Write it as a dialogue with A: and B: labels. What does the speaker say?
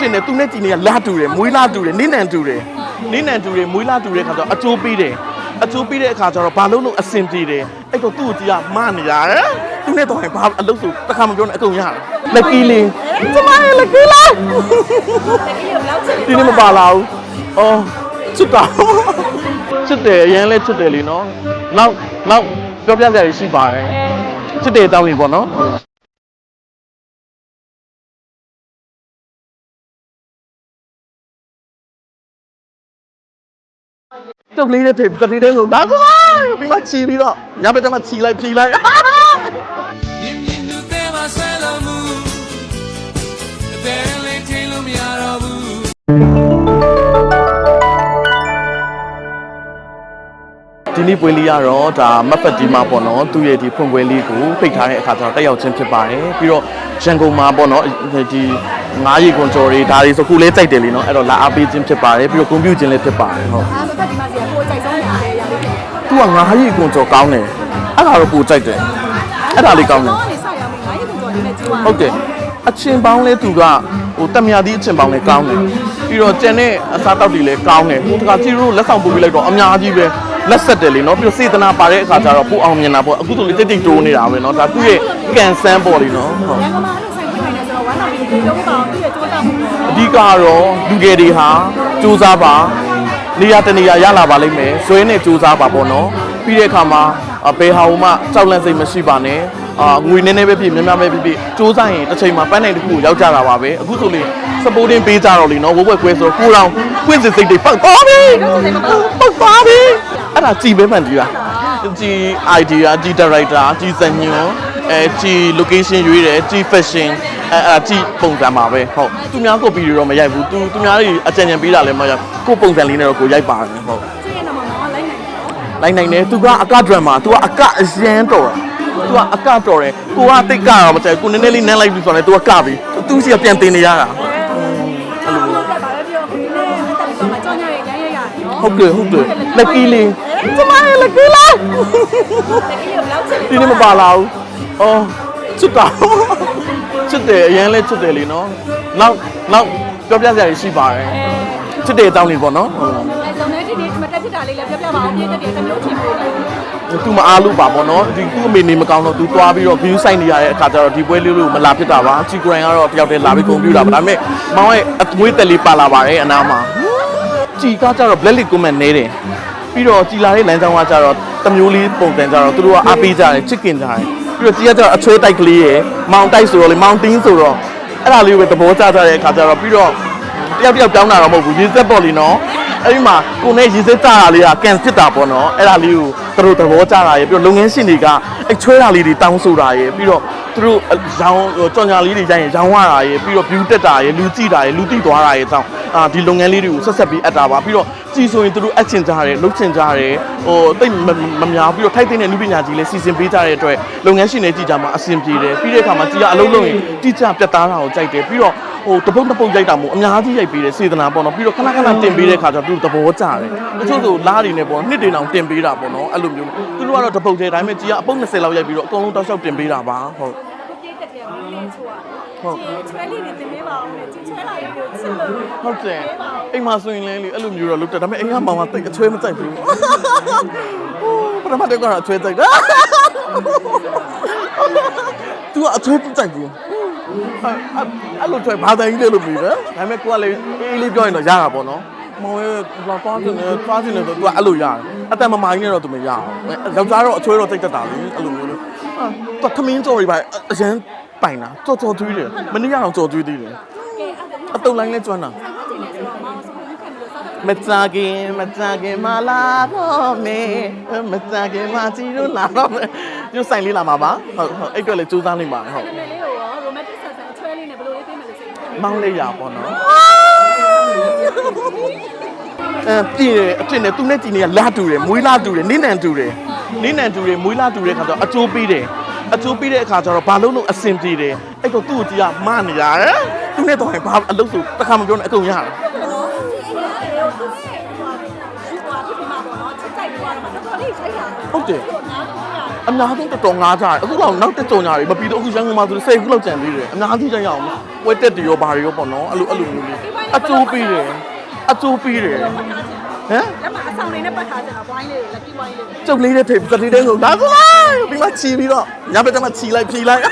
A: တင်တယ်သူနဲ့ကြည်နေကလာတူတယ်မွေးလာတူတယ်နင်းနန်တူတယ်နင်းနန်တူတယ်မွေးလာတူတဲ့ခါကျတော့အကျိုးပေးတယ်အကျိုးပေးတဲ့အခါကျတော့ဘာလို့လို့အဆင်ပြေတယ်အဲ့တော့သူ့ကိုကြည်ကမနေရတယ်သူနဲ့တော့ဘာအလုပ်ဆိုတစ်ခါမပြောနဲ့အကုန်ရတယ်လက်ကီးလေးကျမရဲ့လက်ကီးလားဒီနေ့မပါလာဘူးအော်ချစ်တာချစ်တယ်အရင်လဲချစ်တယ်လीနော်နောက်နောက်ပြောပြကြရရှိပါတယ်ချစ်တယ်တောင်းပြီပေါ့နော် တုတ်လေးနဲ့ထည့်တတိတဲ့ကိုဒါကွာပြီးမှချီပြီးတော့ညဘက်တည်းမှချီလိုက်ဖြီလိုက်
B: မြင်မြင်လူသေးမဆွဲလို့မူအသေးလေးထိလို့မ
A: ဒီနေ့ပွဲလေးကတော့ဒါမတ်ဖက်ဒီမှာပေါ့နော်သူ့ရဲ့ဒီဖွင့်ပွဲလေးကိုဖိတ်ထားတဲ့အခါကျတော့တက်ရောက်ခြင်းဖြစ်ပါတယ်ပြီးတော့ရန်ကုန်မှာပေါ့နော်ဒီငားရီကွန်ကျော်တွေဒါတွေဆိုခုလေးစိုက်တယ်လीနော်အဲ့တော့လာအားပေးခြင်းဖြစ်ပါတယ်ပြီးတော့ကွန်ပျူတာခြင်းလည်းဖြစ်ပါတယ်ဟုတ်
C: အားမဖက်ဒီမှာစီကိုကြိုက်ဆုံးနေရတယ်ရရတယ်
A: သူကငားရီကွန်ကျော်ကောင်းတယ်အဲ့ဒါတော့ပူကြိုက်တယ်အဲ့ဒါလေးကောင်းတယ်
C: တော့နေဆောက်ရမယ်ငါးရက်ကိုကြော်နေနဲ့ကြည့်ပါ
A: ဟုတ်တယ်အချင်းပေါင်းလဲသူကဟိုတက်မြာသီးအချင်းပေါင်းလဲကောင်းတယ်ပြီးတော့ကျန်တဲ့အစားတောက်တွေလည်းကောင်းတယ်ဟိုတခါကြည့်လို့လက်ဆောင်ပို့ပြီးလိုက်တော့အများကြီးပဲ လက်ဆက်တယ်လေနော်ပြီးတော့စေတနာပါတဲ့အခါကျတော့ပိုအောင်မြင်တာပေါ့အခုဆိုလေတိတ်တိတ်တိုးနေတာပဲနော်ဒါသူ့ရဲ့ကန်ဆန်းပေါ့လေနော်ဟုတ်
C: ရန်ကုန်မှာအဲ့လိုဆိုင်ပြနေတယ်ဆိုတော့ဝမ်းသာပြီးဒီလိုပေါ့သူ့ရဲ့စူးစမ်းမှု
A: အဓိကတော့လူငယ်တွေဟာစူးစမ်းပါနေရာတနေရာရလာပါလိမ့်မယ်ဇွဲနဲ့စူးစမ်းပါပေါ့နော်ပြီးတဲ့အခါမှာ ဘယ်ဟာမှကြောက်လန့်စိတ်မရှိပါနဲ့အာငွေနည်းနည်းပဲဖြစ်များများပဲဖြစ်ဖြစ်စူးစမ်းရင်တစ်ချိန်မှာပန်းနိုင်တစ်ခုကိုရောက်ကြတာပါပဲအခုဆိုလေ supporting ပေးကြတော့လीနော်ဝက်ဝက်ကွဲဆိုတော့ကိုယ်တော်ကွင်းစစ်စိတ်တွေပောက်သွားပြီပောက်သွားပြီအဲ့ဒါကြည်ပဲမှန်ကြည့်လားကြည် idea ကြည် director ကြည်စညွန်းအဲကြည် location ရွေးတယ်ကြည် fashion အဲအဲ့ဒါကြည်ပုံစံပါပဲဟုတ်သူများကိုပြီးတော့မရိုက်ဘူးသူသူများတွေအကြံဉာဏ်ပေးတာလည်းမရိုက်ကိုပုံစံလေးနဲ့တော့ကိုရိုက်ပါတယ်ဟုတ်
C: ကြည့်ရတော့မှလိုက်နိုင်တယ်
A: လိုက်နိုင်တယ်သူကအက drama သူကအကအရန်တော်တာသူကအကတော်တယ်ကိုကတိတ်ကတော့မကြိုက်ကိုနည်းနည်းလေးနန်းလိုက်ပြီဆိုတော့ तू ကကပြီသူစီကပြန်တင်နေရတာ
C: အဲ့လိုလုပ်တာပါပဲပြီးတော့ဒီနေ့တက်ပြီးတော့မှကြောင်းရရရရရနော်
A: ဟုတ်တယ်ဟုတ်တယ်လက်ကီးလေးကျမရဲ့လက်ကီးလား
C: တကယ်ကိုလောက်ချင်
A: ဒီနေ့မပါလာဘူးအော်ချစ်တာချစ်တယ်အရင်လဲချစ်တယ်လीနော်နောက်နောက်ပြောပြကြရရှိပါတယ်ချစ်တဲ့အကြောင်းလေးပေါ့နော် တာ
C: လေးလည်းပြောပြပါအောင်ပြည့်တဲ့တည်းတစ်မျိုးဖြစ်နေတယ်
A: သူမအားလို့ပါပေါ့နော်ဒီသူ့အမေနေမကောင်းတော့သူသွားပြီးတော့ view site နေရတဲ့အခါကျတော့ဒီပွဲလေးလို့မလာဖြစ်တာပါချီဂရန်ကတော့တယောက်တည်းလာပြီးကွန်ပျူတာပါဒါပေမဲ့မောင်ရဲ့အသွေးတက်လေးပါလာပါတယ်အနားမှာကြည်ကကျတော့ black list comment နေတယ်ပြီးတော့ကြည်လာတဲ့လမ်းကြောင်းကကျတော့တမျိုးလေးပုံစံကျတော့သူတို့ကအားပေးကြတယ်ချစ်ခင်ကြတယ်ပြီးတော့ကြည်ကကျတော့အချွေးတိုက်ကလေးရယ်မောင်တိုက်ဆိုတော့လေမောင်တင်းဆိုတော့အဲ့ဒါလေးကိုပဲသဘောကျကြတဲ့အခါကျတော့ပြီးတော့တယောက်တယောက်ပြောင်းတာတော့မဟုတ်ဘူးရေစက်ပေါ့လीနော် အဲ့ဒီမှာကိုနဲ့ရေစက်ကြတာလေးကကန်စစ်တာပေါ့နော်အဲ့ဒါလေးကိုသူတို့သဘောကျတာရယ်ပြီးတော့လုပ်ငန်းရှင်တွေကအဲ့ချွဲတာလေးတွေတောင်းဆိုတာရယ်ပြီးတော့သူတို့ရောင်းကြော်ညာလေးတွေရိုင်းရင်ရောင်းရတာရယ်ပြီးတော့ view တက်တာရယ်လူကြည့်တာရယ်လူတိသွားတာရယ်ကြောင့်အာဒီလုပ်ငန်းလေးတွေကိုဆက်ဆက်ပြီးအပ်တာပါပြီးတော့ကြည်ဆိုရင်သူတို့အပ်ချင်ကြတယ်လှုပ်ချင်ကြတယ်ဟိုတိတ်မများပြီးတော့ထိုက်တဲ့နုပညာကြီးလေးစီစဉ်ပေးကြတဲ့အတွက်လုပ်ငန်းရှင်တွေကြည့်ကြမှာအဆင်ပြေတယ်ပြီးတဲ့အခါမှာကြည်ကအလုပ်လုပ်ရင်တိကျပြတ်သားတာကိုကြိုက်တယ်ပြီးတော့ ဟိုတပုတ်တပုတ်ရိုက်တာမို့အများကြီးရိုက်ပေးတယ်စေတနာပေါ့နော်ပြီးတော့ခဏခဏတင်ပေးတဲ့အခါကျတော့သူတို့သဘောကျတယ်တချို့ဆိုလားတွေနဲ့ပေါ့နှစ်တွေတောင်တင်ပေးတာပေါ့နော်အဲ့လိုမျိုးသူတို့ကတော့တပုတ်တဲ့ဒါပေမဲ့ကြီးကအပုတ်20လောက်ရိုက်ပြီးတော့အကုန်လုံးတောက်လျှောက်တင်ပေးတာပါဟုတ်
C: ပြည့်တဲ့တည်းမင်းလေးချိုးရတယ်ချွဲလေးတွေတင်ပေးပါအောင်လေချွဲလာရင်ကိုချစ်လို့
A: ဟုတ်တယ်အိမ်မှာဆိုရင်လည်းလေအဲ့လိုမျိုးတော့လုပ်တယ်ဒါပေမဲ့အိမ်ကမောင်ကတိတ်အချွဲမကြိုက်ဘူးပထမတည်းကတော့အချွဲကြိုက်တာ तू ကအချွဲကြိုက်ဘူး အဲ့အဲ့လိုချွဲဘာတိုင်းလေးလို့ပြီးပဲဒါပေမဲ့ကိုကလည်းအေးလေးပြောရင်တော့ရတာပေါ့နော်မောင်ရဲ့ဘာသွားတင်လဲသွားတင်လဲဆို तू ကအဲ့လိုရတယ်အတန်မမိုင်းနဲ့တော့ तू မရအောင်ယောက်ျားတော့အချွဲတော့တိတ်တက်တာလေအဲ့လိုမျိုးလို့အာ तू ခမင်းကြော်တွေပါအရန်ပိုင်တာကြော်ကြော်သွေးတယ်မနေ့ကတော့ကြော်သွေးသေးတယ်
C: ကဲအဲ့ဒါ
A: အတုံလိုင်းလဲကျွမ်းတာ
C: တင်နေဆိုတော့မောင်ဆုံးခံပြီးတော့စားတယ်
A: မကြခင်မကြခင်မလာတော့မေမကြခင်မကြည့်လို့လာတော့မေညဆိုင်လေးလာမှာပါဟုတ်ဟုတ်အဲ့အတွက်လည်းစူးစမ်းနေပါဟုတ်
C: နာမည်လေးကို မယ်လို့စိတ်ထဲ
A: မောင်းလေးရပါတော့အဲပြည့်တယ်အထင်နဲ့သူနဲ့ကြည်နေကလာတူတယ်မွေးလာတူတယ်နင်းနန်တူတယ်နင်းနန်တူတယ်မွေးလာတူတဲ့ခါကျတော့အကျိုးပေးတယ်အကျိုးပေးတဲ့အခါကျတော့ဘာလို့လို့အဆင်ပြေတယ်အဲ့တော့သူ့ကိုကြည်ကမနေရတယ်သူနဲ့တော့ဘာအလုပ်ဆိုတစ်ခါမပြောနဲ့အကုန်ရတယ်ဟုတ်တယ် အများဆုံးတော်တော်ငားကြတယ်အခုတော့နောက်တက်ကြုံကြတယ်မပြီးတော့အခုရန်ကုန်မှာဆို10ခုလောက်ကျန်သေးတယ်အများကြီးကျန်ရအောင်ဝက်တက်တီရောဘာတွေရောပေါ့နော်အဲ့လိုအဲ့လိုမျိုးလေးအကျိုးပေးတယ်အကျိုးပေးတယ်ဟမ်
C: လက်မှာအဆောင်လေးနဲ့ပတ်ထားကြတာဝိုင်းလေးကို lucky wine လေးကို
A: ကျုပ်လေးတဲ့ထိပ်သတိတဲ့ဆိုဒါဆိုလားပြီးမှချီပြီးတော့ညဘက်ကျမှချီလိုက်ဖြီလိုက်